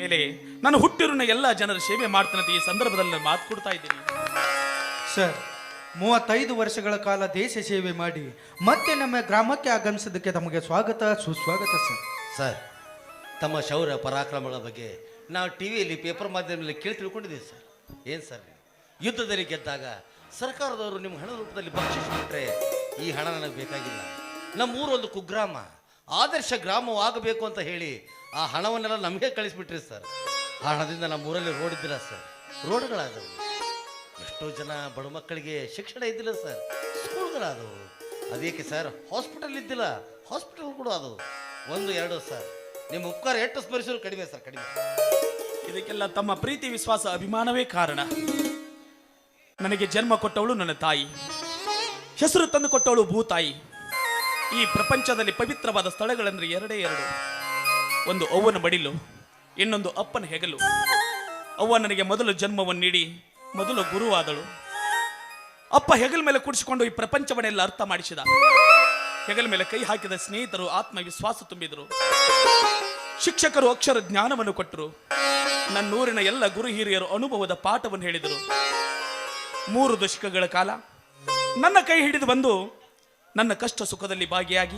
ಮೇಲೆ ನಾನು ಹುಟ್ಟಿರುವ ಎಲ್ಲ ಜನರ ಸೇವೆ ಮಾಡ್ತಾನಂತ ಈ ಸಂದರ್ಭದಲ್ಲಿ ನಾನು ಮಾತು ಕೊಡ್ತಾ ಇದ್ದೀನಿ. ಸರ್ ಮೂವತ್ತೈದು ವರ್ಷಗಳ ಕಾಲ ದೇಶ ಸೇವೆ ಮಾಡಿ ಮತ್ತೆ ನಮ್ಮ ಗ್ರಾಮಕ್ಕೆ ಆಗಮಿಸಿದ್ದಕ್ಕೆ ತಮಗೆ ಸ್ವಾಗತ ಸುಸ್ವಾಗತ ಸರ್ ಸರ್ ತಮ್ಮ ಶೌರ್ಯ ಪರಾಕ್ರಮಗಳ ಬಗ್ಗೆ ನಾವು ಟಿ ವಿಯಲ್ಲಿ ಪೇಪರ್ ಮಾಧ್ಯಮದಲ್ಲಿ ಕೇಳಿ ತಿಳ್ಕೊಂಡಿದ್ದೀವಿ ಸರ್ ಏನು ಸರ್ ಯುದ್ಧದಲ್ಲಿ ಗೆದ್ದಾಗ ಸರ್ಕಾರದವರು ನಿಮ್ಮ ಹಣದ ರೂಪದಲ್ಲಿ ಬಕ್ಷಿಸಿಬಿಟ್ರೆ ಈ ಹಣ ನನಗೆ ಬೇಕಾಗಿಲ್ಲ. ನಮ್ಮೂರು ಒಂದು ಕುಗ್ರಾಮ ಆದರ್ಶ ಗ್ರಾಮವಾಗಬೇಕು ಅಂತ ಹೇಳಿ ಆ ಹಣವನ್ನೆಲ್ಲ ನಮಗೆ ಕಳಿಸ್ಬಿಟ್ರಿ ಸರ್. ಆ ಹಣದಿಂದ ನಮ್ಮ ಊರಲ್ಲಿ ರೋಡ್ ಇದ್ದಿಲ್ಲ ಸರ್. ರೋಡ್ಗಳಾದವು. ಎಷ್ಟೋ ಜನ ಬಡ ಮಕ್ಕಳಿಗೆ ಶಿಕ್ಷಣ ಇದ್ದಿಲ್ಲ ಸರ್. ಸ್ಕೂಲ್ಗಳಾದವು. ಅದೇಕೆ ಸರ್ ಹಾಸ್ಪಿಟಲ್ ಇದ್ದಿಲ್ಲ. ಹಾಸ್ಪಿಟಲ್ ಕೂಡ ಅದು. ಒಂದು, ಎರಡು ಸರ್. ನಿಮ್ಮ ಉಪಕಾರ ಎಷ್ಟು ಸ್ಮರಿಸಿದ್ರು ಕಡಿಮೆ ಸರ್, ಕಡಿಮೆ. ಇದಕ್ಕೆಲ್ಲ ತಮ್ಮ ಪ್ರೀತಿ, ವಿಶ್ವಾಸ, ಅಭಿಮಾನವೇ ಕಾರಣ. ನನಗೆ ಜನ್ಮ ಕೊಟ್ಟವಳು ನನ್ನ ತಾಯಿ. ಹೆಸರು ತಂದು ಕೊಟ್ಟವಳು ಭೂತಾಯಿ ಈ ಪ್ರಪಂಚದಲ್ಲಿ ಪವಿತ್ರವಾದ ಸ್ಥಳಗಳಂದ್ರೆ ಎರಡೇ ಎರಡು. ಒಂದು ಅವ್ವನ ಬಡಿಲು, ಇನ್ನೊಂದು ಅಪ್ಪನ ಹೆಗಲು. ಅವ್ವ ನನಗೆ ಮೊದಲು ಜನ್ಮವನ್ನು ನೀಡಿ, ಮೊದಲು ಗುರುವಾದಳು. ಅಪ್ಪ ಹೆಗಲ ಮೇಲೆ ಕುಡಿಸಿಕೊಂಡು ಈ ಪ್ರಪಂಚವನ್ನೆಲ್ಲ ಅರ್ಥ ಮಾಡಿಸಿದ. ಹೆಗಲ ಮೇಲೆ ಕೈ ಹಾಕಿದ ಸ್ನೇಹಿತರು ಆತ್ಮವಿಶ್ವಾಸ ತುಂಬಿದರು. ಶಿಕ್ಷಕರು ಅಕ್ಷರ ಜ್ಞಾನವನ್ನು ಕೊಟ್ಟರು. ನನ್ನೂರಿನ ಎಲ್ಲ ಗುರು ಹಿರಿಯರು ಅನುಭವದ ಪಾಠವನ್ನು ಹೇಳಿದರು. ಮೂರು ದಶಕಗಳ ಕಾಲ ನನ್ನ ಕೈ ಹಿಡಿದು ಬಂದು ನನ್ನ ಕಷ್ಟ ಸುಖದಲ್ಲಿ ಭಾಗಿಯಾಗಿ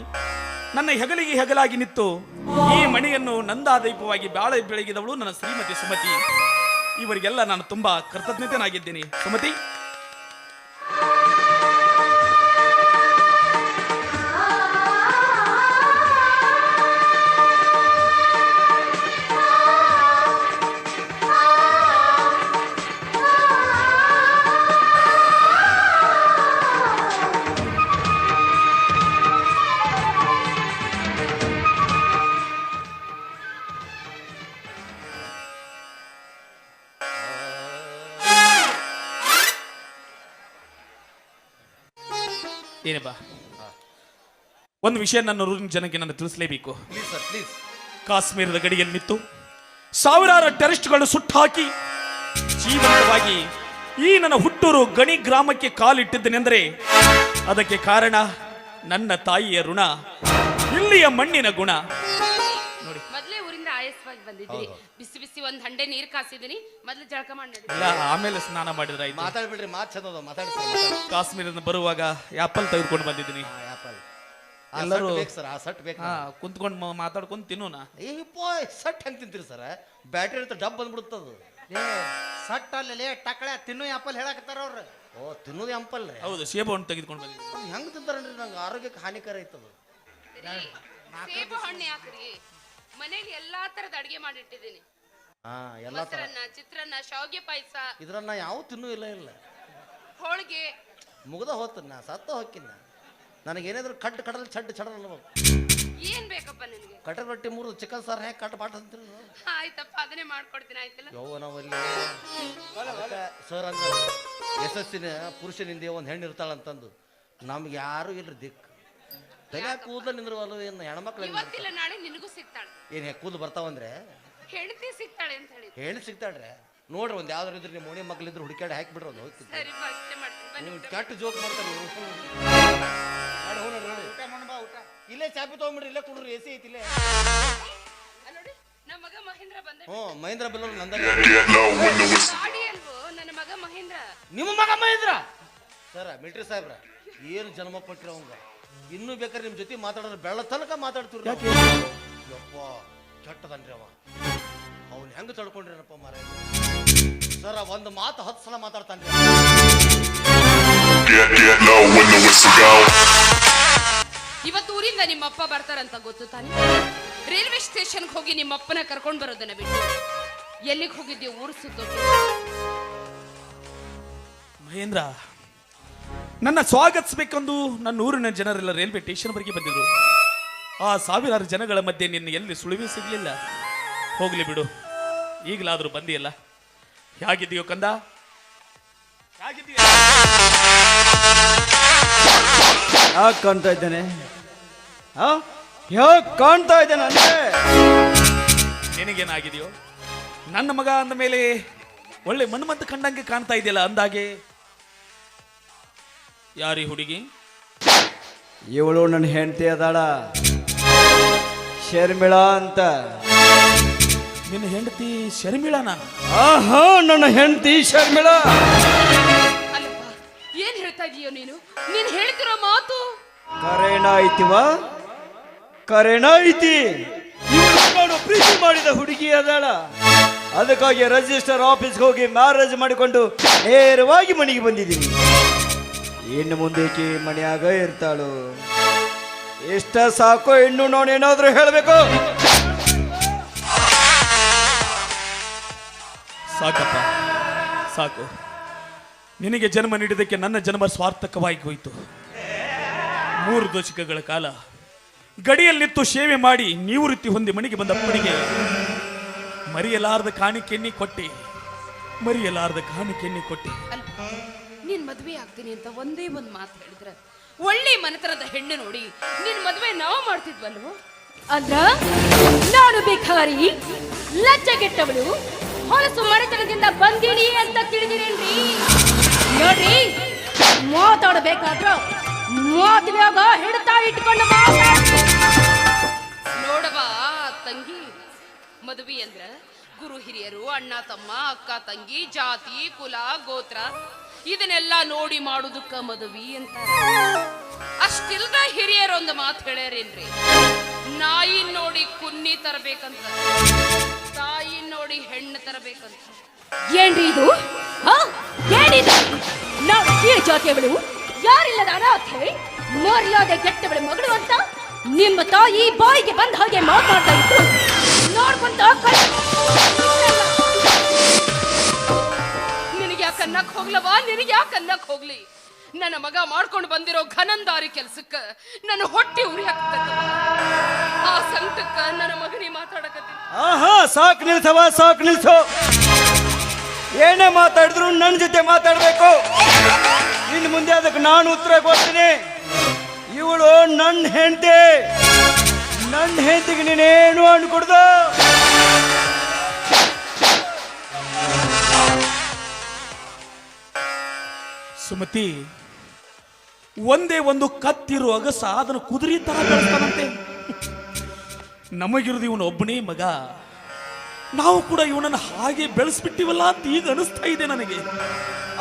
ನನ್ನ ಹೆಗಲಿಗೆ ಹೆಗಲಾಗಿ ನಿಂತು ಈ ಮಣಿಯನ್ನು ನಂದಾದೀಪವಾಗಿ ಬಾಳೆ ಬೆಳಗಿದವಳು ನನ್ನ ಶ್ರೀಮತಿ ಸುಮತಿ. ಇವರಿಗೆಲ್ಲ ನಾನು ತುಂಬಾ ಕೃತಜ್ಞತೆನಾಗಿದ್ದೀನಿ ಸುಮತಿ? ಏನಪ್ಪಾ? ಒಂದು ವಿಷಯ ನನ್ನ ಊರಿನ ಜನಕ್ಕೆ ನಾನು ತಿಳಿಸಲೇಬೇಕು. ಪ್ಲೀಸ್ ಸರ್ ಪ್ಲೀಸ್ ಕಾಶ್ಮೀರದ ಗಡಿಯಲ್ಲಿ ನಿಂತು ಸಾವಿರಾರು ಟೆರರಿಸ್ಟ್ಗಳು ಸುಟ್ಟಾಕಿ ಜೀವಂತವಾಗಿ ಈ ನನ್ನ ಹುಟ್ಟೂರು ಗಣಿ ಗ್ರಾಮಕ್ಕೆ ಕಾಲಿಟ್ಟಿದ್ದೇನೆಂದರೆ ಅದಕ್ಕೆ ಕಾರಣ ನನ್ನ ತಾಯಿಯ ಋಣ ಇಲ್ಲಿಯ ಮಣ್ಣಿನ ಗುಣ. ಬಂದಿದ್ರಿ ಬಿಸಿ ಬಿಸಿ ಒಂದ್ ಹಂಡೆ ನೀರ್ ಕಾಸಿದೀನಿ ಮೊದ್ಲು ಜಳಕ ಮಾಡಿ ನಡಿ. ಎಲ್ಲ ಆಮೇಲೆ ಸ್ನಾನ ಮಾಡಿದ್ರೆ ಆಯ್ತು. ಮಾತಾಡ್ಬಿಡ್ರಿ ಮಾತ್ ಚಂದ ಅದ ಮಾತಾಡಿ ಸರ್ ಕಾಶ್ಮೀರದಿಂದ ಬರುವಾಗ ಆಪಲ್ ತೆಗೆದುಕೊಂಡು ಬಂದಿದ್ದೀನಿ. ಆ ಆ್ಯಪಲ್ ಎಲ್ಲರೂ- ಎಲ್ಲರೂ ಬೇಕು ಸರ್ ಆ ಸಟ್ ಬೇಕು ಹಾ ಕುಂತ್ಕೊಂಡು ಮಾತಾಡ್ಕೊಂಡು ತಿನ್ನೋಣ. ಏ ಪೋಯ್ ಸಟ್ ಹೆಂಗ್ ತಿಂತೀರಿ ಸರ್? ಬ್ಯಾಟ್ರಿ ಇರ್ತ ಡಬ್ ಅದು. ಏ ಸಟ್ ಅಲ್ಲಿ ಟಕಳೆ ತಿನ್ನು ಆಪಲ್ ಹೇಳಕತ್ತಾರ ಅವ್ರು. ಓ ತಿನ್ನೋದೇ ಎಂಪಲ್ ರೀ. ಹೌದು ಸೇಬವನ್ನು ತೆಗೆದುಕೊಂಡು ಬಂದಿದ್ದೀನಿ. ಅದು ಹೆಂಗ್ ತಿಂತಾರನ್ರಿ ನಂಗೆ ಆರೋಗ್ಯಕ್ಕೆ ಹಾನಿಕರ ಐತದು ಸೇಬು ಹಣ್ಣು ಯಾಕ್ರಿ? ಮನೇಲಿ ಎಲ್ಲಾ ತರದ ಅಡಿಗೆ ಮಾಡಿಟ್ಟಿದ್ದೀನಿ. ಹಾ ಎಲ್ಲ ಥರ ಮೊಸರನ್ನ ಚಿತ್ರಾನ್ನ ಶಾವ್ಗೆ ಪಾಯಸ. ಇದ್ರನ್ನ ಯಾವ ತಿನ್ನೂ ಇಲ್ಲ ಇಲ್ಲ. ಹೋಳಿಗೆ. ಮುಗ್ದ ಹೋತು ನಾ ಸತ್ತ ಹೋಕ್ಕಿನ ನನಗೇನಿದ್ರು ಕಟ್ ಕಡಲ್ ಚಡ್ ಚಡಲ್ ಅನ್ಬೇಕು. ಏನ್ ಬೇಕಪ್ಪ ನಿನ್ಗೆ? ಕಟರ್ ರೊಟ್ಟಿ ಮೂರು ಚಿಕನ್ ಸಾರ್ ಹೇಗೆ ಕಟ್ ಪಾಟ್ ಅಂತೀರಿ ಆಯ್ತಪ್ಪ ಅದನ್ನೇ ಮಾಡ್ಕೊಡ್ತೀನಿ ಆಯ್ತಲ್ಲ? ಯವ್ವ ನಾವಲ್ಲಿ ಸರ್ ಅಂದ್ರೆ ಯಶಸ್ಸಿನ ಪುರುಷನಿಂದ ಒಂದು ಹೆಣ್ಣು ಇರ್ತಾಳಂತಂದು. ನಮ್ಗೆ ಯಾರು ಇಲ್ರಿ ದಿಕ್ಕು. ತಲೆ ಕೂದಲು ನಿಂದ್ರವಲ್ಲ ಏನು ಹೆಣ್ಮಕ್ಳು ಇವತ್ತಿಲ್ಲ ನಾಳೆ ನಿನಗೂ ಸಿಗ್ತಾಳೆ. ಏನು ಕೂದಲು ಬರ್ತಾವಂದ್ರೆ? ಹೆಂಡತಿ ಸಿಗ್ತಾಳೆ ಅಂತ ಹೇಳಿ ಹೆಣ್ಣು ಸಿಗ್ತಾಳ್ರೆ? ನೋಡ್ರಿ ಒಂದು ಯಾವ್ದಾರು ಇದ್ರೆ ನಿಮ್ಮ ಮನೆ ಮಕ್ಳಿದ್ರೆ ಹುಡುಕಾಡಿ ಹಾಕ್ಬಿಡ್ರಿ ಒಂದು ಹೋಗ್ತಿದ್ದೆ ಸರಿ ಬಾ, ಅಷ್ಟೇ ಮಾಡ್ತೀನಿ. ನೀವು ಊಟ ಕೆಟ್ಟ ಜೋಕ್ ಮಾಡ್ತಾರೆ ಇವ್ರು. ಮಾಡಿ ಹೋಗ್ ನೋಡ್ರಿ, ನೋಡಿ. ಇಲ್ಲೇ ಚಾಪಿ ತಗೊಂಬಿಡ್ರಿ ಇಲ್ಲೇ ಕುಡ್ರಿ ಎ ಸಿ ಐತಿ ಇಲ್ಲೇ. ಅಲ್ಲ್ ನೋಡಿ ನಮ್ಮ ಮಗ ಮಹೇಂದ್ರ ಬಂದ ಹ್ಞೂ ಮಹೇಂದ್ರ ಬೆಲ್ಲೂರು ನಂದ. ಗಾಡಿ ಅಲ್ವೋ ನನ್ನ ಮಗ ಮಹೇಂದ್ರ? ನಿಮ್ಮ ಮಗ ಮಹೇಂದ್ರ? ಸರ ಮಿಲ್ಟ್ರಿ ಸಾಹೇಬ್ರ ಏನು ಜನ್ಮ ಕೊಟ್ಟಿರ ಅವಂಗ? ಇನ್ನೂ ಬೇಕಾದ್ರೆ ನಿಮ್ಮ ಜೊತೆ ಮಾತಾಡಿದ್ರೆ ಬೆಳ್ಳ ತನಕ ಮಾತಾಡ್ತೀರಿ. ಯಪ್ಪ ಕೆಟ್ಟದನ್ರಿ ಅವ. ಅವ್ನು ಹೆಂಗೆ ತಡ್ಕೊಂಡ್ರೇನಪ್ಪ ಮಾರ ಸರ ಒಂದು ಮಾತು ಹತ್ತು ಸಲ go. ಇವತ್ತು ಊರಿಂದ ನಿಮ್ಮಪ್ಪ ಬರ್ತಾರಂತ ಗೊತ್ತು ತಾನೆ? ರೈಲ್ವೆ ಸ್ಟೇಷನ್ಗೆ ಹೋಗಿ ನಿಮ್ಮಪ್ಪನ ಕರ್ಕೊಂಡು ಬರೋದನ್ನ ಬಿಟ್ಟು ಎಲ್ಲಿಗೆ ಹೋಗಿದ್ದೆ ಊರು ಮಹೇಂದ್ರ ನನ್ನ ಸ್ವಾಗತಿಸಬೇಕೆಂದು ನನ್ನ ಊರಿನ ಜನರೆಲ್ಲ ರೈಲ್ವೆ ಸ್ಟೇಷನ್ವರೆಗೆ ಬಂದಿದ್ರು. ಆ ಸಾವಿರಾರು ಜನಗಳ ಮಧ್ಯೆ ನಿನ್ನ ಎಲ್ಲಿ ಸುಳಿವೆ ಸಿಗಲಿಲ್ಲ? ಹೋಗ್ಲಿ ಬಿಡು. ಈಗಲಾದರೂ ಬಂದಿಯಲ್ಲ. ಹೇಗಿದೆಯೋ ಕಂದ? ಯಾಕೆ ಕಾಣ್ತಾ ಇದ್ದೇನೆ? ಯಾಕೆ ಕಾಣ್ತಾ ಇದ್ದೇನೆ ಅಂದ್ರೆ? ನಿನಗೇನಾಗಿದೆಯೋ? ನನ್ನ ಮಗ ಅಂದ ಮೇಲೆ ಒಳ್ಳೆ ಮನ್ಮಂತ ಕಂಡಂಗೆ ಕಾಣ್ತಾ ಇದೆಯಲ್ಲ ಅಂದಾಗೆ? ಯಾರಿ ಹುಡುಗಿ? ಇವಳು ನನ್ನ ಹೆಂಡತಿ ಅದಾಳ. ಶರ್ಮಿಳ ಅಂತ. ನಿನ್ನ ಹೆಂಡತಿ ಶರ್ಮಿಳನ? ಆಹಾ ನನ್ನ ಹೆಂಡತಿ ಶರ್ಮಿಳ. ಅಲ್ಲಪ್ಪ ಏನ್ ಹೇಳ್ತಾ ಇದೀಯೋ ನೀನು? ನೀನ್ ಹೇಳ್ತಿರೋ ಮಾತು? ಕರೆನ ಐತಿವ ಕರೆನ ಐತಿ ಇವಳು ನಾನು ಪ್ರೀತಿ ಮಾಡಿದ ಹುಡುಗಿ ಅದಾಳ. ಅದಕ್ಕಾಗಿ ರಿಜಿಸ್ಟರ್ ಆಫೀಸ್ಗೆ ಹೋಗಿ ಮ್ಯಾರೇಜ್ ಮಾಡಿಕೊಂಡು ನೇರವಾಗಿ ಮನೆಗೆ ಬಂದಿದ್ದೀನಿ. ಇನ್ನು ಮುಂದೇಕಿ ಮನೆಯಾಗ ಇರ್ತಾಳು. ಇಷ್ಟ ಸಾಕು, ಇನ್ನು ನೋಡಿ ಏನಾದರೂ ಹೇಳಬೇಕು. ಸಾಕಪ್ಪ, ಸಾಕು. ನಿನಗೆ ಜನ್ಮ ನೀಡಿದ್ದಕ್ಕೆ ನನ್ನ ಜನ್ಮ ಸ್ವಾರ್ಥಕವಾಗಿ ಹೋಯಿತು. ಮೂರು ದಶಕಗಳ ಕಾಲ ಗಡಿಯಲ್ಲಿ ನಿಂತು ಸೇವೆ ಮಾಡಿ ನಿವೃತ್ತಿ ಹೊಂದಿ ಮನೆಗೆ ಬಂದ ಅಪ್ಪನಿಗೆ ಮರೆಯಲಾರದ ಕಾಣಿಕೆನ್ನಿ ಕೊಟ್ಟಿ, ಮರಿಯಲಾರದ ಕಾಣಿಕೆನ್ನಿ ಕೊಟ್ಟಿ. ನೀನ್ ಮದುವೆ ಆಗ್ತೀನಿ ಅಂತ ಒಂದೇ ಒಂದು ಮಾತು ಹೇಳಿದ್ರೆ ಒಳ್ಳೆ ಮನೆತನದ ಹೆಣ್ಣು ನೋಡಿ ನಿನ್ ಮದ್ವೆ ನಾವು ಮಾಡ್ತಿದ್ವಲ್ವ? ಅಂದ್ರ ನಾನು ಬೇಕಾರಿ ಲಜ್ಜೆಗೆಟ್ಟವಳು, ಹೊಲಸು ಮನೆತನದಿಂದ ಬಂದೀನಿ ಅಂತ ತಿಳಿದಿರೇನ್ರಿ? ನೋಡ್ರಿ, ಮಾತಾಡಬೇಕಾದ್ರ ಮಾತಿನಾಗ ಹಿಡ್ತಾ ಇಟ್ಕೊಂಡು ನೋಡವ ತಂಗಿ, ಮದುವೆ ಅಂದ್ರ ಗುರು ಹಿರಿಯರು, ಅಣ್ಣ ತಮ್ಮ, ಅಕ್ಕ ತಂಗಿ, ಜಾತಿ, ಕುಲ, ಗೋತ್ರ. ಇದನ್ನೆಲ್ಲ ನೋಡಿ ಮಾಡುದಕ್ಕ ಮದುವಿ ಅಂತ ಅಷ್ಟಿಲ್ದ ಹಿರಿಯರು ಒಂದು ಮಾತು ಹೇಳ್ಯಾರೇನ್ರಿ? ನಾಯಿ ನೋಡಿ ಕುನ್ನಿ ತರಬೇಕಂತ ತಾಯಿ ನೋಡಿ ಹೆಣ್ಣು ತರಬೇಕಂತ ಏನ್ರಿ ಇದು? ನಾವು ಕೀಳು ಜಾತಿಯವಳು, ಯಾರಿಲ್ಲದ ಅನಾಥೆ, ಮರ್ಯಾದೆ ಕೆಟ್ಟವಳ ಮಗಳು ಅಂತ ನಿಮ್ಮ ತಾಯಿ ಬಾಯಿಗೆ ಬಂದ ಹಾಗೆ ಮಾತಾಡ್ತಾ ಇತ್ತು ನೋಡ್ಕೊಂತ ಅನ್ನಕ್ ಹೋಗ್ಲವಾ ನಿನಗೆ ಯಾಕೆ ಅನ್ನಕ್ ಹೋಗ್ಲಿ? ನನ್ನ ಮಗ ಮಾಡ್ಕೊಂಡು ಬಂದಿರೋ ಘನಂದಾರಿ ಕೆಲ್ಸಕ್ಕ ನನ್ನ ಹೊಟ್ಟೆ ಉರಿ ಆ ಸಂಕಟಕ್ಕ ನನ್ನ ಮಗನಿ ಮಾತಾಡಕತ್ತೀನಿ. ಆಹಾ, ಸಾಕು ನಿಲ್ಸವ ಸಾಕ್ ನಿಲ್ಸೋ. ಏನೇ ಮಾತಾಡಿದ್ರು ನನ್ನ ಜೊತೆ ಮಾತಾಡಬೇಕು. ಇನ್ನು ಮುಂದೆ ಅದಕ್ಕೆ ನಾನು ಉತ್ತರ ಕೊಡ್ತೀನಿ. ಇವಳು ನನ್ನ ಹೆಂಡತಿ. ನನ್ನ ಹೆಂಡತಿಗೆ ನೀನೇನು ಅನ್ಕೊಡ್ದು? ಸುಮತಿ, ಒಂದೇ ಒಂದು ಕತ್ತಿರೋ ಅಗಸ ಅದನ್ನು ಕುದುರೆ ತರ ಬೆಳೆಸ್ತಾನಂತೆ. ನಮಗಿರೋದು ಇವನು ಒಬ್ಬನೇ ಮಗ. ನಾವು ಕೂಡ ಇವನನ್ನು ಹಾಗೆ ಬೆಳೆಸ್ಬಿಟ್ಟಿವಲ್ಲ ಅಂತ ಈಗ ಅನಿಸ್ತಾ ಇದೆ ನನಗೆ.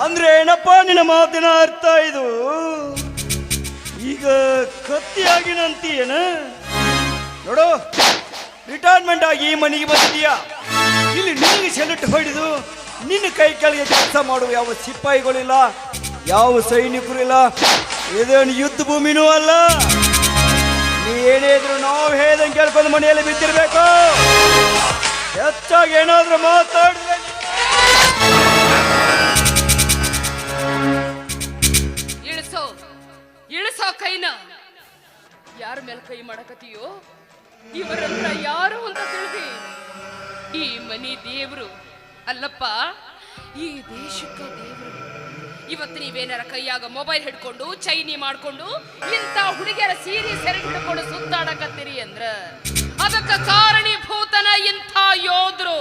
ಅಂದ್ರೆ ಏನಪ್ಪ, ನಿನ್ನ ಮಾತಿನ ಅರ್ಥ ಇದು? ಈಗ ಕತ್ತಿಯಾಗಿನಂತೀಯನ ನೋಡು ರಿಟೈರ್ಮೆಂಟ್ ಆಗಿ ಈ ಮನೆಗೆ ಬಂದಿದೀಯಾ ಇಲ್ಲಿ ನಿನಗೆ ಸೆಲೆಕ್ಟ್ ಹೊಡೆದು ನಿನ್ನ ಕೈ ಕೆಳಗೆ ಕೆಲಸ ಮಾಡುವ ಯಾವ ಸಿಪಾಯಿಗಳಿಲ್ಲ. ಯಾವ ಸೈನಿಕರು ಇಲ್ಲ ಇದೇನು ಯುದ್ಧ ಭೂಮಿನೂ ಅಲ್ಲ. ನೀ ಏನೇ ಇದ್ರು ನಾವು ಹೇಳ್ದಂಗೆ ಕೇಳ್ಕೊಂಡು ಮನೆಯಲ್ಲಿ ಬಿದ್ದಿರ್ಬೇಕು. ಹೆಚ್ಚಾಗಿ ಏನಾದ್ರೂ ಮಾತಾಡಿದ್ರೆ ಇಳಿಸೋ ಇಳಿಸೋ ಕೈನ. ಯಾರ ಮೇಲೆ ಕೈ ಮಾಡಕತ್ತೀಯೋ? ಇವರಂದ್ರ ಯಾರು ಅಂತ ತಿಳಿದಿ ಈ ಮನಿ ದೇವರು ಅಲ್ಲಪ್ಪ, ಈ ದೇಶಕ್ಕ ದೇವ್ರು. ಇವತ್ತು ನೀವೇನಾರ ಕೈಯಾಗ ಮೊಬೈಲ್ ಹಿಡ್ಕೊಂಡು, ಚೈನಿ ಮಾಡ್ಕೊಂಡು, ಇಂಥ ಹುಡುಗಿಯರ ಸೀರೆ ಸೆರೆ ಹಿಡ್ಕೊಂಡು ಸುತ್ತಾಡಕತ್ತೀರಿ ಅಂದ್ರ? ಅದಕ್ಕ ಕಾರಣೀಭೂತನ ಇಂಥ ಯೋಧರು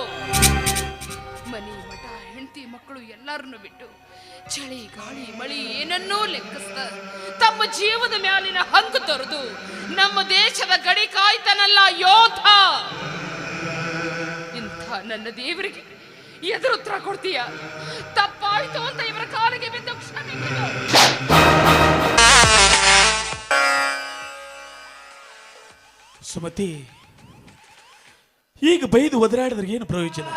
ಮನಿ, ಮಠ, ಹೆಂಡತಿ, ಮಕ್ಕಳು ಎಲ್ಲರನ್ನು ಬಿಟ್ಟು ಚಳಿ, ಗಾಳಿ, ಮಳಿ ಏನನ್ನೂ ಲೆಕ್ಕಿಸ್ತ ತಮ್ಮ ಜೀವದ ಮ್ಯಾಲಿನ ಹಂಗು ತೊರೆದು ನಮ್ಮ ದೇಶದ ಗಡಿ ಕಾಯ್ತನಲ್ಲ ಯೋಧ. ಇಂಥ ನನ್ನ ದೇವರಿಗೆ ಎದುರುತ್ತರ ಕೊಡ್ತೀಯ. ತಪ್ಪಾಯ್ತು ಅಂತ ಇವರ ಕಾಲಿಗೆ ಬಿದ್ದು ಕ್ಷಮೆ ಸುಮತಿ, ಈಗ ಬೈದು ಒದರಾಡಿದ್ರೆ ಏನು ಪ್ರಯೋಜನ?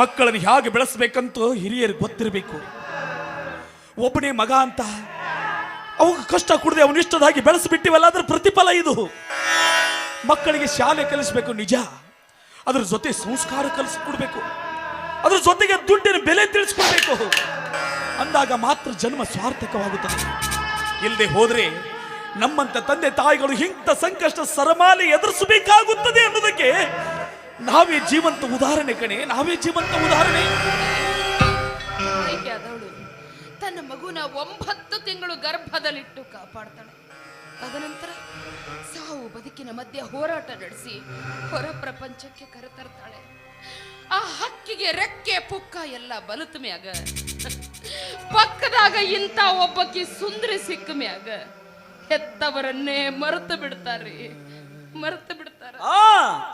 ಮಕ್ಕಳನ್ನು ಹೇಗೆ ಬೆಳೆಸ್ಬೇಕಂತ ಹಿರಿಯರಿಗೆ ಗೊತ್ತಿರಬೇಕು. ಒಬ್ಬನೇ ಮಗ ಅಂತ ಅವಾಗ ಕಷ್ಟ ಕುಡಿದೆ ಅವನಿಷ್ಟದಾಗಿ ಬೆಳೆಸಿಬಿಟ್ಟಿವಲ್ಲ, ಅದ್ರ ಪ್ರತಿಫಲ ಇದು. ಮಕ್ಕಳಿಗೆ ಶಾಲೆ ಕಲಿಸ್ಬೇಕು ನಿಜ, ಅದ್ರ ಜೊತೆ ಸಂಸ್ಕಾರ ಕಲಿಸ್ಕೊಡ್ಬೇಕು. ಅದ್ರ ಜೊತೆಗೆ ದುಡ್ಡಿನ ಬೆಲೆ ತಿಳಿಸ್ಕೊಡ್ಬೇಕು. ಅಂದಾಗ ಮಾತ್ರ ಜನ್ಮ ಸ್ವಾರ್ಥಕವಾಗುತ್ತದೆ ಇಲ್ಲದೆ ಹೋದ್ರೆ ನಮ್ಮಂತ ತಂದೆ ತಾಯಿಗಳು ಇಂಥ ಸಂಕಷ್ಟ ಸರಮಾಲೆ ಎದುರಿಸಬೇಕಾಗುತ್ತದೆ ಅನ್ನೋದಕ್ಕೆ ನಾವೇ ಜೀವಂತ ಉದಾಹರಣೆ ಕಣೆ, ನಾವೇ ಜೀವಂತ ಉದಾಹರಣೆ. ತನ್ನ ಮಗುನ ಒಂಬತ್ತು ತಿಂಗಳು ಗರ್ಭದಲ್ಲಿಟ್ಟು ಕಾಪಾಡ್ತಾಳೆ. ತದನಂತರ ಸಾವು ಬದುಕಿನ ಮಧ್ಯೆ ಹೋರಾಟ ನಡೆಸಿ ಹೊರ ಪ್ರಪಂಚಕ್ಕೆ ಕರೆತರ್ತಾಳೆ. ಆ ಹಕ್ಕಿಗೆ ರೆಕ್ಕೆ ಪುಕ್ಕ ಎಲ್ಲ ಬಲತ ಮ್ಯಾಗ ಪಕ್ಕದಾಗ ಇಂಥ ಒಬ್ಬಕ್ಕಿ ಸುಂದರಿ ಸಿಕ್ಕ ಮ್ಯಾಗ ಹೆತ್ತವರನ್ನೇ ಮರೆತು ಬಿಡ್ತಾರ್ರಿ. ಮರೆತು ಬಿಡ್ತಾರ. ಆ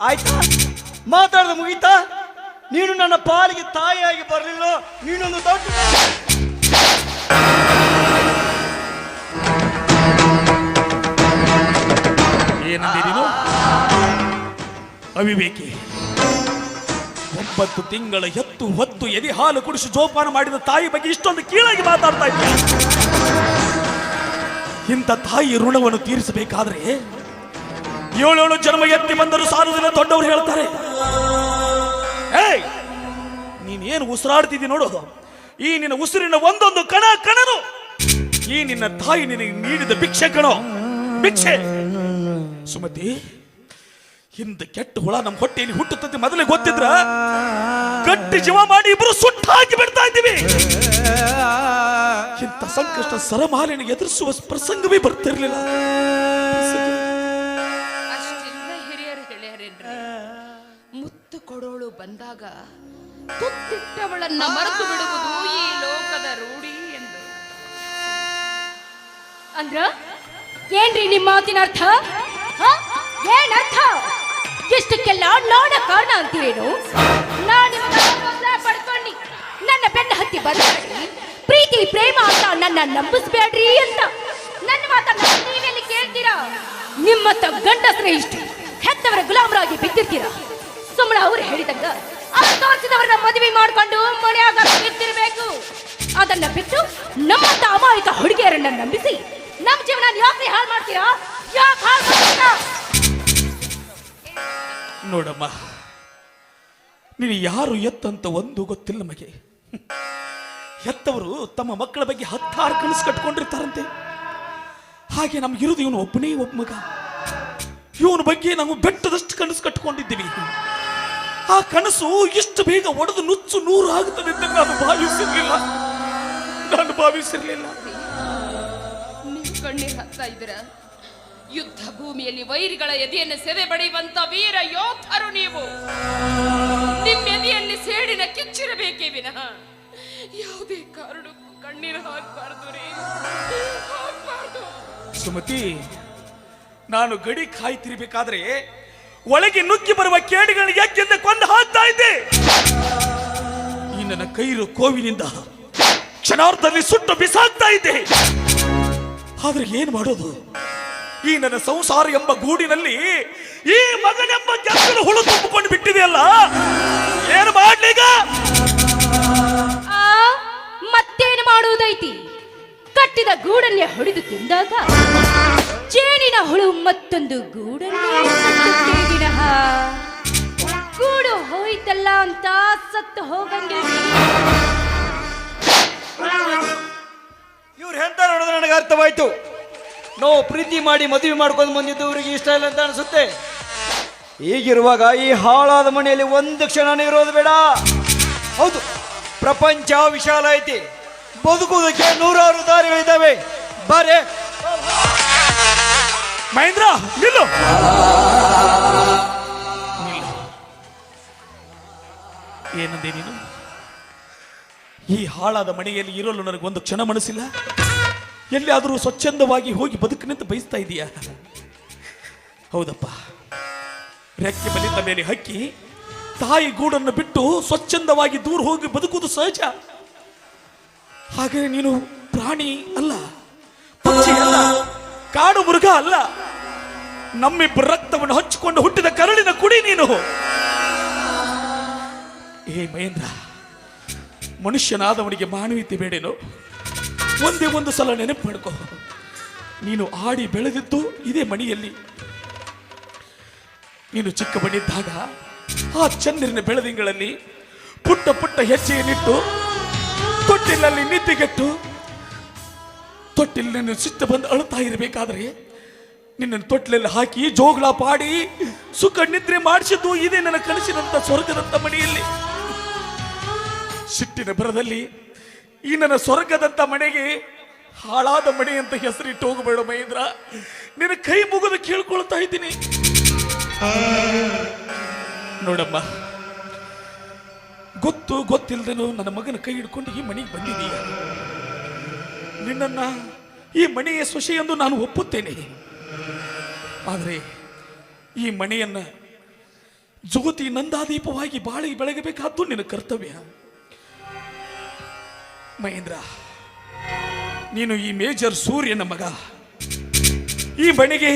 ಆಯ್ತಾ? ಮಾತಾಡ್ದ ಮುಗೀತಾ? ನೀನು ನನ್ನ ಪಾಲಿಗೆ ತಾಯಿಯಾಗಿ ಬರಲಿಲ್ಲ ನೀನೊಂದು ದೊಡ್ಡ ಏನಂದಿ ನೀನು ಅವಿವೇಕಿ. ಒಂಬತ್ತು ತಿಂಗಳ ಎತ್ತು ಹೊತ್ತು ಎದೆ ಹಾಲು ಕುಡಿಸಿ ಜೋಪಾನ ಮಾಡಿದ ತಾಯಿ ಬಗ್ಗೆ ಇಷ್ಟೊಂದು ಕೀಳಾಗಿ ಮಾತಾಡ್ತಾ ಇದ್ದ. ಇಂಥ ತಾಯಿ ಋಣವನ್ನು ತೀರಿಸಬೇಕಾದ್ರೆ ಏಳೇಳು ಜನ್ಮ ಎತ್ತಿ ಬಂದರೂ ಸಾಲುವುದಿಲ್ಲ ದೊಡ್ಡವರು ಹೇಳ್ತಾರೆ. ಏಯ್ ನೀನೇನು ಉಸಿರಾಡ್ತಿದ್ದಿ ನೋಡು. ಈ ನಿನ್ನ ಉಸಿರಿನ ಒಂದೊಂದು ಕಣ ಕಣನು. ಈ ನಿನ್ನ ತಾಯಿ ನಿನಗೆ ನೀಡಿದ ಭಿಕ್ಷೆ ಕಣೋ. ಭಿಕ್ಷೆ. ಸುಮತಿ ಹಿಂದ ಕೆಟ್ಟ ಹುಳ ನಮ್ಮ ಹೊಟ್ಟೆಯಲ್ಲಿ ಹುಟ್ಟುತ್ತದೆ. ಮೊದಲೇ ಗೊತ್ತಿದ್ರ? ಗಟ್ಟಿ ಜೀವ ಮಾಡಿ ಇಬ್ರು ಸುಟ್ಟು ಹಾಕಿ ಬಿಡ್ತಾ ಇದ್ದೀವಿ. ಇಂಥ ಸಂಕಷ್ಟ ಸರಮಾಲಿನ ಎದುರಿಸುವ ಪ್ರಸಂಗವೇ ಬರ್ತಿರ್ಲಿಲ್ಲ. ಹಿರಿಯರು ಹೇಳ್ಯಾರೇನ್ರಿ. ಮುತ್ತು ಕೊಡೋಳು ಬಂದಾಗ ತುತ್ತಿಟ್ಟವಳನ್ನ ಮರೆತು ಬಿಡುವುದು ಈ ಲೋಕದ ರೂಢಿ ಎಂದು. ಅಂದ್ರ? ಏನ್ರಿ ನಿಮ್ಮ ಮಾತಿನ ಅರ್ಥ? ಹ? ಇಷ್ಟಕ್ಕೆಲ್ಲ ನೋಡ ಕಾರಣ ಅಂತೀರೇನು? ನಾನು ಪಡ್ಕೊಂಡಿ ನನ್ನ ಬೆನ್ನ ಹತ್ತಿ ಬರಬೇಡ್ರಿ ಪ್ರೀತಿ, ಪ್ರೇಮ ಅಂತ ನನ್ನ ನಂಬಿಸ್ಬೇಡ್ರಿ ಅಂತ. ನನ್ನ ಮಾತನ್ನ ನೀವೆಲ್ಲಿ ಕೇಳ್ತೀರಾ? ನಿಮ್ಮ ಗಂಡಸ್ರೆ ಇಷ್ಟು ಹೆತ್ತವರ ಗುಲಾಮರಾಗಿ ಬಿದ್ದಿರ್ತೀರಾ? ಸುಮ್ಮನೆ ಅವ್ರು ಹೇಳಿದಂಗ ಅವ್ರು ತೋರಿಸಿದವ್ರನ್ನ ಮದುವೆ ಮಾಡ್ಕೊಂಡು ಮನೆಯಾಗ ಬಿದ್ದಿರ್ಬೇಕು. ಅದನ್ನ ಬಿಟ್ಟು ನಮ್ಮಂತ ಅಮಾಯಕ ಹುಡುಗಿಯರನ್ನ ನಂಬಿಸಿ ನಮ್ಮ ಜೀವನ ಯಾಕೆ ಹಾಳು ಮಾಡ್ತೀರಾ? ಯಾಕೆ ಹಾಳು ಮಾಡ್ತೀರಾ? ನೋಡಮ್ಮ, ನೀನು ಯಾರು ಎತ್ತಂತ ಒಂದು ಗೊತ್ತಿಲ್ಲ ನಮಗೆ. ಹೆತ್ತವರು ತಮ್ಮ ಮಕ್ಕಳ ಬಗ್ಗೆ ಹತ್ತಾರು ಕನಸು ಕಟ್ಕೊಂಡಿರ್ತಾರಂತೆ. ಹಾಗೆ ನಮ್ಗಿರೋದು ಇವನು ಒಬ್ಬನೇ ಒಬ್ಬ ಮಗ. ಇವನ ಬಗ್ಗೆ ನಾವು ಬೆಟ್ಟದಷ್ಟು ಕನಸು ಕಟ್ಕೊಂಡಿದ್ದೀವಿ. ಆ ಕನಸು ಇಷ್ಟು ಬೇಗ ಒಡೆದು ನುಚ್ಚು ನೂರು ಆಗುತ್ತದೆ ನಾನು ಭಾವಿಸಿರ್ಲಿಲ್ಲ. ನಾನು ಭಾವಿಸಿರ್ಲಿಲ್ಲ. ನೀವು ಕಣ್ಣೀರು ಹಾಕ್ತಾ ಇದ್ದೀರ? ಯುದ್ಧ ಭೂಮಿಯಲ್ಲಿ ವೈರಿಗಳ ಎದೆಯನ್ನು ಸೆದೆ ಬಡಿಯುವಂತ ವೀರ ಯೋಧರು ನೀವು. ನಿಮ್ಮ ಎದೆಯಲ್ಲಿ ಸೇಡಿನ ಕಿಚ್ಚಿರಬೇಕೇ ವಿನಃ. ಯಾವುದೇ ಕಾರಣಕ್ಕೂ ಕಣ್ಣೀರು ಹಾಕಬಾರ್ದು ರೀ. ಸುಮತಿ, ನಾನು ಗಡಿ ಕಾಯ್ತಿರ್ಬೇಕಾದ್ರೆ ಒಳಗೆ ನುಗ್ಗಿ ಬರುವ ಕೇಡಿಗಳನ್ನ ಯಾಕೆಂದ ಕೊಂದು ಹಾಕ್ತಾ ಇದ್ದೆ. ಈ ನನ್ನ ಕೈರು ಕೋವಿನಿಂದ ಕ್ಷಣಾರ್ಧದಲ್ಲಿ ಸುಟ್ಟು ಬಿಸಾಕ್ತಾ ಇದ್ದೆ. ಆದ್ರೆ ಏನ್ ಮಾಡೋದು? ಈ ನನ್ನ ಸಂಸಾರ ಎಂಬ ಗೂಡಿನಲ್ಲಿ ಈ ಮಗನೆಂಬ ಜಂಗಲು ಹುಳು ತುಂಬಿಕೊಂಡು ಬಿಟ್ಟಿದೆಯಲ್ಲ ಏನು ಮಾಡ್ಲೀಗ? ಆ ಮತ್ತೇನು ಮಾಡುವುದೈತಿ? ಕಟ್ಟಿದ ಗೂಡನ್ನೇ ಹೊಡೆದು ತಿಂದಾಗ ಜೇನಿನ ಹುಳು ಮತ್ತೊಂದು ಗೂಡನ್ನ ಗೂಡು ಹೋಯ್ತಲ್ಲ ಅಂತ ಸತ್ತು ಹೋಗಂಗೆ. ಇವ್ರು ಹೇಳ್ತಾರೆ ನನಗೆ ಅರ್ಥವಾಯ್ತು. ನಾವು ಪ್ರೀತಿ ಮಾಡಿ ಮದುವೆ ಮಾಡ್ಕೊಂಡು ಬಂದಿದ್ದು ಇವರಿಗೆ ಇಷ್ಟ ಇಲ್ಲ ಅಂತ ಅನಿಸುತ್ತೆ. ಹೀಗಿರುವಾಗ ಈ ಹಾಳಾದ ಮನೆಯಲ್ಲಿ ಒಂದು ಕ್ಷಣ ಇರೋದು ಬೇಡ. ಹೌದು, ಪ್ರಪಂಚ ವಿಶಾಲ ಐತಿ. ಬದುಕುವುದಕ್ಕೆ ನೂರಾರು ದಾರಿಗಳಿದ್ದಾವೆ. ಬಾರೆ. ಮಹೇಂದ್ರ ನಿಲ್ಲು. ಏನಂದೆ ನೀನು? ಈ ಹಾಳಾದ ಮನೆಯಲ್ಲಿ ಇರಲು ನನಗೊಂದು ಕ್ಷಣ ಮನಸ್ಸಿಲ್ಲ? ಎಲ್ಲಿಯಾದರೂ ಸ್ವಚ್ಛಂದವಾಗಿ ಹೋಗಿ ಬದುಕಿನಂತ ಬಯಸ್ತಾ ಇದೀಯಾ? ಹೌದಪ್ಪ. ರೆಕ್ಕೆ ಬಲಿತ ಮೇಲೆ ಹಕ್ಕಿ, ತಾಯಿ ಗೂಡನ್ನು ಬಿಟ್ಟು ಸ್ವಚ್ಛಂದವಾಗಿ ದೂರ ಹೋಗಿ ಬದುಕುವುದು ಸಹಜ. ಹಾಗೆ ನೀನು ಪ್ರಾಣಿ ಅಲ್ಲ, ಪಕ್ಷಿ ಅಲ್ಲ, ಕಾಡು ಮೃಗ ಅಲ್ಲ. ನಮ್ಮಿಬ್ಬರ ರಕ್ತವನ್ನು ಹಚ್ಚಿಕೊಂಡು ಹುಟ್ಟಿದ ಕರಳಿನ ಕುಡಿ ನೀನು. ಏ ಮಹೇಂದ್ರ, ಮನುಷ್ಯನಾದವನಿಗೆ ಮಾನವೀಯತೆ ಬೇಡೇನು? ಒಂದೇ ಒಂದು ಸಲ ನೆನಪು ಮಾಡ್ಕೋ. ನೀನು ಆಡಿ ಬೆಳೆದಿದ್ದು ಇದೇ ಮಣಿಯಲ್ಲಿ. ನೀನು ಚಿಕ್ಕ ಬಣ್ಣಿದ್ದಾಗ ಆ ಚಂದ್ರನ ಬೆಳದಿಂಗಳಲ್ಲಿ ಪುಟ್ಟ ಪುಟ್ಟ ಹೆಜ್ಜೆಯನ್ನಿಟ್ಟು ತೊಟ್ಟಿಲಲ್ಲಿ ನಿದ್ದೆಗೆಟ್ಟು ತೊಟ್ಟಿಲಿನ ಸಿಟ್ಟ ಬಂದು ಅಳುತ್ತಾ ಇರಬೇಕಾದ್ರೆ ನಿನ್ನನ್ನು ತೊಟ್ಟಿಲಲ್ಲಿ ಹಾಕಿ ಜೋಗಳ ಪಾಡಿ ಸುಖ ನಿದ್ರೆ ಮಾಡಿಸಿದ್ದು ಇದೇ ನನ್ನ ಕನಸಿನಂತ ಸ್ವರ್ಗದಂತ ಮನೆಯಲ್ಲಿ ಸಿಟ್ಟಿನ ಬರದಲ್ಲಿ ಈ ನನ್ನ ಸ್ವರ್ಗದಂತ ಮನೆಗೆ ಹಾಳಾದ ಮನೆ ಅಂತ ಹೆಸರಿಟ್ಟು ಹೋಗಬೇಡ ಮಹೇಂದ್ರ. ನಿನ್ನ ಕೈ ಮುಗಿದು ಕೇಳ್ಕೊಳ್ತಾ ಇದ್ದೀನಿ. ನೋಡಮ್ಮ, ಗೊತ್ತು ಗೊತ್ತಿಲ್ಲದೇನು ನನ್ನ ಮಗನ ಕೈ ಹಿಡ್ಕೊಂಡು ಈ ಮನೆಗೆ ಬಂದಿದೀಯ ನಿನ್ನನ್ನ ಈ ಮನೆಯ ಸೊಸೆ ಎಂದು ನಾನು ಒಪ್ಪುತ್ತೇನೆ. ಆದರೆ ಈ ಮನೆಯನ್ನ ಜ್ಯೋತಿ ನಂದಾದೀಪವಾಗಿ ಬಾಳಿ ಬೆಳಗಬೇಕಾದ್ದು ನಿನ್ನ ಕರ್ತವ್ಯ. ಮಹೇಂದ್ರ ನೀನು ಈ ಮೇಜರ್ ಸೂರ್ಯನ ಮಗ. ಈ ಬಣಿಗೆ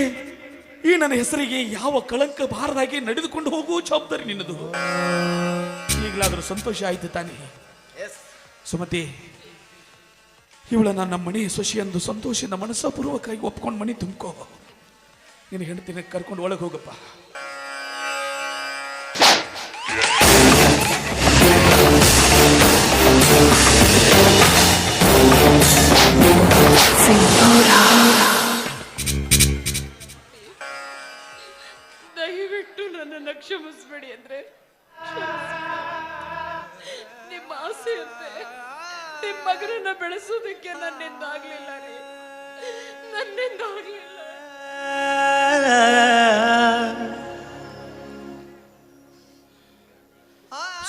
ಈ ನನ್ನ ಹೆಸರಿಗೆ ಯಾವ ಕಳಂಕ ಬಾರದಾಗಿ ನಡೆದುಕೊಂಡು ಹೋಗುವ ಜವಾಬ್ದಾರಿ ನಿನ್ನದು. ಈಗಲಾದರೂ ಸಂತೋಷ ಆಯ್ತು ತಾನೆ? ಸುಮತಿ ಇವಳ ನನ್ನ ಮನೆ ಸೊಸಿ ಎಂದು ಸಂತೋಷದ ಮನಸ್ಸಪೂರ್ವಕವಾಗಿ ಒಪ್ಕೊಂಡು ಮನೆ ತುಂಬ್ಕೋ. ನಿನ್ನ ಹೆಂಡತಿನ ಕರ್ಕೊಂಡು ಒಳಗೆ ಹೋಗಪ್ಪ. ದಯವಿಟ್ಟು ನನ್ನನ್ನು ಕ್ಷಮಿಸ್ಬೇಡಿ ಅಂದ್ರೆ. ನಿಮ್ಮ ಆಸೆಯಂತೆ. ನಿಮ್ಮ ಮಗನನ್ನ ಬೆಳೆಸೋದಕ್ಕೆ ನನ್ನಿಂದ ಆಗ್ಲಿಲ್ಲ ರೀ. ನನ್ನಿಂದ ಆಗ್ಲಿಲ್ಲ.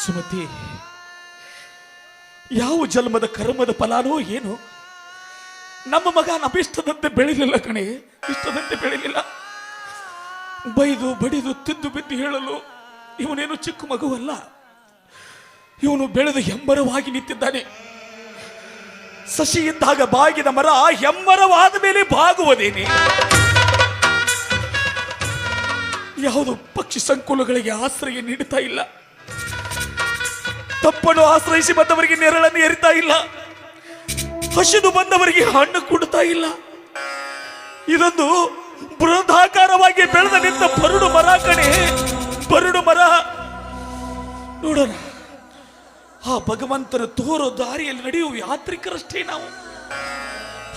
ಸುಮತಿ ಯಾವ ಜನ್ಮದ ಕರ್ಮದ ಫಲಾನೋ ಏನು? ನಮ್ಮ ಮಗ ನಮ್ಮಿಷ್ಟದಂತೆ ಬೆಳಿಲಿಲ್ಲ ಕಣೆ. ಇಷ್ಟದಂತೆ ಬೆಳಿಲಿಲ್ಲ. ಬೈದು, ಬಡಿದು, ತಿದ್ದು, ಬಿದ್ದು ಹೇಳಲು ಇವನೇನು ಚಿಕ್ಕ ಮಗುವಲ್ಲ. ಇವನು ಬೆಳೆದು ಹೆಮ್ಮರವಾಗಿ ನಿಂತಿದ್ದಾನೆ. ಸಸಿ ಇದ್ದಾಗ ಬಾಗಿದ ಮರ ಹೆಮ್ಮರವಾದ ಮೇಲೆ ಬಾಗುವುದೇನೆ? ಯಾವುದು ಪಕ್ಷಿ ಸಂಕುಲಗಳಿಗೆ ಆಶ್ರಯ ನೀಡುತ್ತಾ ಇಲ್ಲ. ತಪ್ಪನ್ನು ಆಶ್ರಯಿಸಿ ಬಂದವರಿಗೆ ನೆರಳನ್ನು ಎರಿತಾ ಇಲ್ಲ. ಹಸಿದು ಬಂದವರಿಗೆ ಹಣ್ಣು ಕೊಡ್ತಾ ಇಲ್ಲ. ಇದೊಂದು ಬೃಹದಾಕಾರವಾಗಿ ಬೆಳೆದ ನಿಂತ ಬರುಡು ಮರ ಕಣೆ. ಬರುಡು ಮರ. ನೋಡೋಣ. ಆ ಭಗವಂತನ ತೋರೋ ದಾರಿಯಲ್ಲಿ ನಡೆಯುವ ಯಾತ್ರಿಕರಷ್ಟೇ ನಾವು.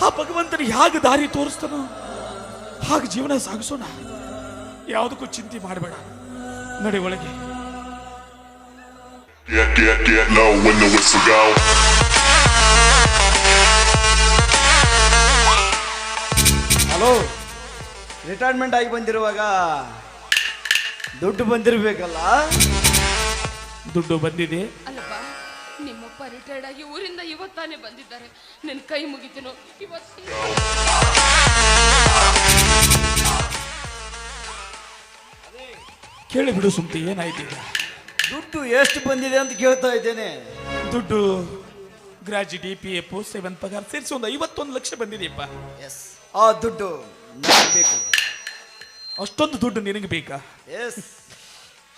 ಆ ಭಗವಂತನ ಹೇಗೆ ದಾರಿ ತೋರಿಸ್ತಾನ, ಹಾಗೆ ಜೀವನ ಸಾಗಿಸೋಣ. ಯಾವುದಕ್ಕೂ ಚಿಂತೆ ಮಾಡಬೇಡ. ನಡೆ ಒಳಗೆ. ಹಲೋ ರಿಟೈರ್ಮೆಂಟ್ ಆಗಿ ಬಂದಿರುವಾಗ ದುಡ್ಡು ಬಂದಿರಬೇಕಲ್ಲ? ದುಡ್ಡು ಬಂದಿದೆ. ಅಲ್ಲಪ್ಪ ನಿಮ್ಮಪ್ಪ ರಿಟೈರ್ಡ್ ಆಗಿ ಊರಿಂದ ಇವತ್ತಾನೆ ಬಂದಿದ್ದಾರೆ. ನಿನ್ನ ಕೈ ಮುಗಿತೀನೋ. ಇವತ್ತು ಕೇಳಿ ಬಿಡು ಸುಮ್ತಿ ಏನಾಯ್ತು ದುಡ್ಡು ಎಷ್ಟು ಬಂದಿದೆ ಅಂತ ಕೇಳ್ತಾ ಇದ್ದೇನೆ. ದುಡ್ಡು ಗ್ರಾಜ್ಯುಟಿ ಪಿ ಎಫ್ ಸೆವೆನ್ ಪಗಾರ್ ಸೇರಿಸಿ ಒಂದು ಐವತ್ತೊಂದು ಲಕ್ಷ ಬಂದಿದೆಯಪ್ಪ. ಎಸ್ ಆ ದುಡ್ಡು ನನಗೆ ಬೇಕು. ಅಷ್ಟೊಂದು ದುಡ್ಡು ನಿನಗೆ ಬೇಕಾ? ಎಸ್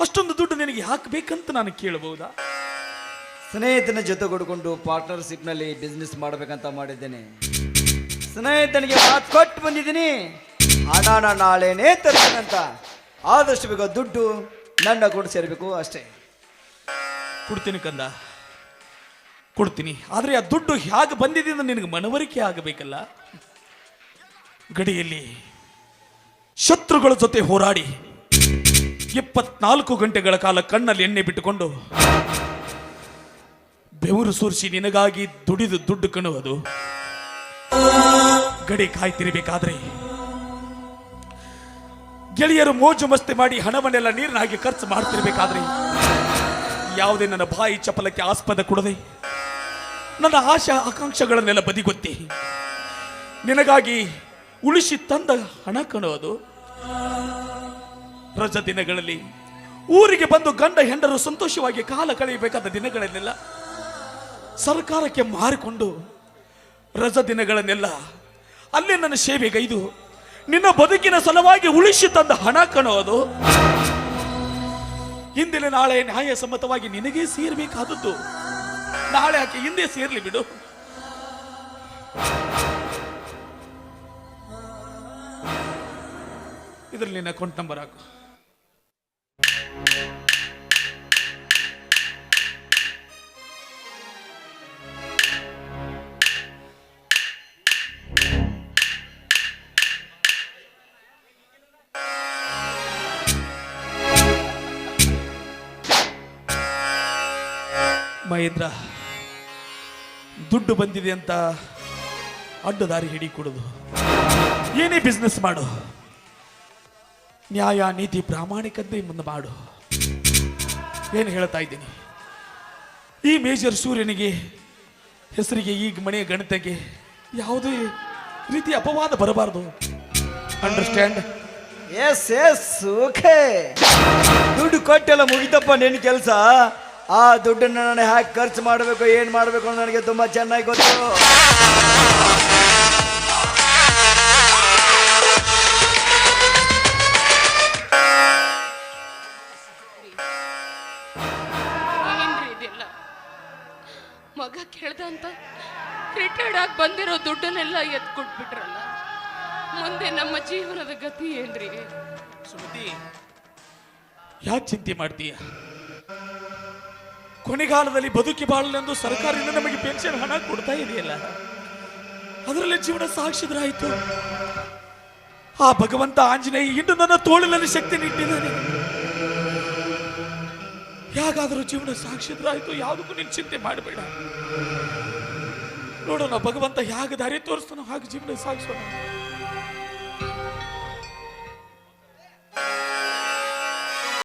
ಅಷ್ಟೊಂದು ದುಡ್ಡು ನಿನಗೆ ಯಾಕೆ ಬೇಕಂತ ನಾನು ಕೇಳಬಹುದಾ? ಸ್ನೇಹಿತನ ಜೊತೆಗೂಡಿಕೊಂಡು ಪಾರ್ಟ್ನರ್ಶಿಪ್ನಲ್ಲಿ ಬಿಸ್ನೆಸ್ ಮಾಡಬೇಕಂತ ಮಾಡಿದ್ದೇನೆ. ಸ್ನೇಹಿತನಿಗೆ ಮಾತು ಕೊಟ್ಟು ಬಂದಿದ್ದೀನಿ. ಹಣನ ನಾಳೆನೇ ತರ್ತೇನಂತ ಆದಷ್ಟು ಬೇಗ ದುಡ್ಡು ನನ್ನ ಅಕೌಂಟ್ ಸೇರಬೇಕು ಅಷ್ಟೇ. ಕೊಡ್ತೀನಿ ಕಂದ. ಕೊಡ್ತೀನಿ. ಆದರೆ ಆ ದುಡ್ಡು ಹೇಗೆ ಬಂದಿದೆ ಅಂತ ನಿನಗೆ ಮನವರಿಕೆ ಆಗಬೇಕಲ್ಲ? ಗಡಿಯಲ್ಲಿ ಶತ್ರುಗಳ ಜೊತೆ ಹೋರಾಡಿ ಇಪ್ಪತ್ನಾಲ್ಕು ಗಂಟೆಗಳ ಕಾಲ ಕಣ್ಣಲ್ಲಿ ಎಣ್ಣೆ ಬಿಟ್ಟುಕೊಂಡು ಬೆವರು ಸುರಿಸಿ ನಿನಗಾಗಿ ದುಡಿದು ದುಡ್ಡು ಕಣುವುದು. ಗಡಿ ಕಾಯ್ತಿರಬೇಕಾದ್ರೆ ಗೆಳೆಯರು ಮೋಜು ಮಸ್ತಿ ಮಾಡಿ ಹಣವನ್ನೆಲ್ಲ ನೀರಿನ ಹಾಗೆ ಖರ್ಚು ಮಾಡ್ತಿರ್ಬೇಕಾದ್ರೆ ಯಾವುದೇ ನನ್ನ ಬಾಯಿ ಚಪಲಕ್ಕೆ ಆಸ್ಪದ ಕೊಡದೆ ನನ್ನ ಆಶಾ ಆಕಾಂಕ್ಷೆಗಳನ್ನೆಲ್ಲ ಬದಿಗೊತ್ತಿ ನಿನಗಾಗಿ ಉಳಿಸಿ ತಂದ ಹಣ ಕಣೋದು. ರಜ ದಿನಗಳಲ್ಲಿ ಊರಿಗೆ ಬಂದು ಗಂಡ ಹೆಂಡರು ಸಂತೋಷವಾಗಿ ಕಾಲ ಕಳೆಯಬೇಕಾದ ದಿನಗಳನ್ನೆಲ್ಲ ಸರ್ಕಾರಕ್ಕೆ ಮಾರಿಕೊಂಡು ರಜ ದಿನಗಳನ್ನೆಲ್ಲ ಅಲ್ಲೇ ನನ್ನ ಸೇವೆಗೈದು, ನಿನ್ನ ಬದುಕಿನ ಸಲುವಾಗಿ ಉಳಿಸಿ ತಂದ ಹಣ ಕಣೋದು. ಹಿಂದಿನ ನಾಳೆ ನ್ಯಾಯಸಮ್ಮತವಾಗಿ ನಿನಗೇ ಸೇರಬೇಕಾದದ್ದು. ನಾಳೆ ಆಕೆ ಹಿಂದೆ ಸೇರ್ಲಿ ಬಿಡು. ಇದ್ರಲ್ಲಿ ನಿನ್ನ ಅಕೌಂಟ್ ನಂಬರ್ ಹಾಕು. ಮಹೇಂದ್ರ, ದುಡ್ಡು ಬಂದಿದೆ ಅಂತ ಅಡ್ಡ ದಾರಿ ಹಿಡಿ ಕೊಡುದು ಏನೇ ಬಿಸ್ನೆಸ್ ಮಾಡು. ನ್ಯಾಯ, ನೀತಿ ಪ್ರಾಮಾಣಿಕತೆ ಮುಂದೆ ಮಾಡು. ಏನು ಹೇಳ್ತಾ ಇದ್ದೀನಿ? ಈ ಮೇಜರ್ ಸೂರ್ಯನಿಗೆ, ಹೆಸರಿಗೆ ಈಗ ಮನೆಯ ಗಣಿತಕ್ಕೆ ಯಾವುದೇ ರೀತಿ ಅಪವಾದ ಬರಬಾರದು. ಅಂಡರ್ಸ್ಟ್ಯಾಂಡ್ ಎಸ್ ಎಸ್ ಓಕೆ ದುಡ್ಡು ಕೊಟ್ಟೆಲ್ಲ ಮುಗಿತಪ್ಪ ನಿನ್ನ ಕೆಲಸ. ಆ ದುಡ್ಡನ್ನು ನಾನು ಹ್ಯಾಕ್ ಖರ್ಚು ಮಾಡಬೇಕು, ಏನು ಮಾಡಬೇಕು ಅಂತ ನನಗೆ ತುಂಬ ಚೆನ್ನಾಗಿ ಗೊತ್ತು. ಅಂತ ರಿಟೈರ್ಡ್ ಆಗಿ ಬಂದಿರೋ ದುಡ್ಡನ್ನೆಲ್ಲ ಎತ್ಕೊಟ್ಬಿಟ್ರಲ್ಲ. ಮುಂದೆ ನಮ್ಮ ಜೀವನದ ಗತಿ ಏನ್ರಿ? ಸುಮತಿ, ಯಾಕೆ ಚಿಂತೆ ಮಾಡ್ತೀಯ? ಕೊನೆಗಾಲದಲ್ಲಿ ಬದುಕಿ ಬಾಳಲೆಂದು ಸರ್ಕಾರದಿಂದ ನಮಗೆ ಪೆನ್ಷನ್ ಹಣ ಕೊಡ್ತಾ ಇದೆಯಲ್ಲ? ಅದರಲ್ಲಿ ಜೀವನ ಸಾಕ್ಷಿದ್ರಾಯಿತು ಆ ಭಗವಂತ ಆಂಜನೇಯ ಇಂದು ನನ್ನ ತೋಳಿನಲ್ಲಿ ಶಕ್ತಿ ನೀಟ್ಟಿದ್ದಾನೆ. ಯಾಕಾದರೂ ಜೀವನ ಸಾಕ್ಷಿದ್ರಾಯಿತು ಯಾವುದಕ್ಕೂ ನೀನು ಚಿಂತೆ ಮಾಡಬೇಡ. ನೋಡೋಣ ಭಗವಂತ ಹೇಗೆ ದಾರಿ ತೋರಿಸ್ತಾನೋ ಹಾಗೆ ಜೀವನ ಸಾಗಿಸೋಣ.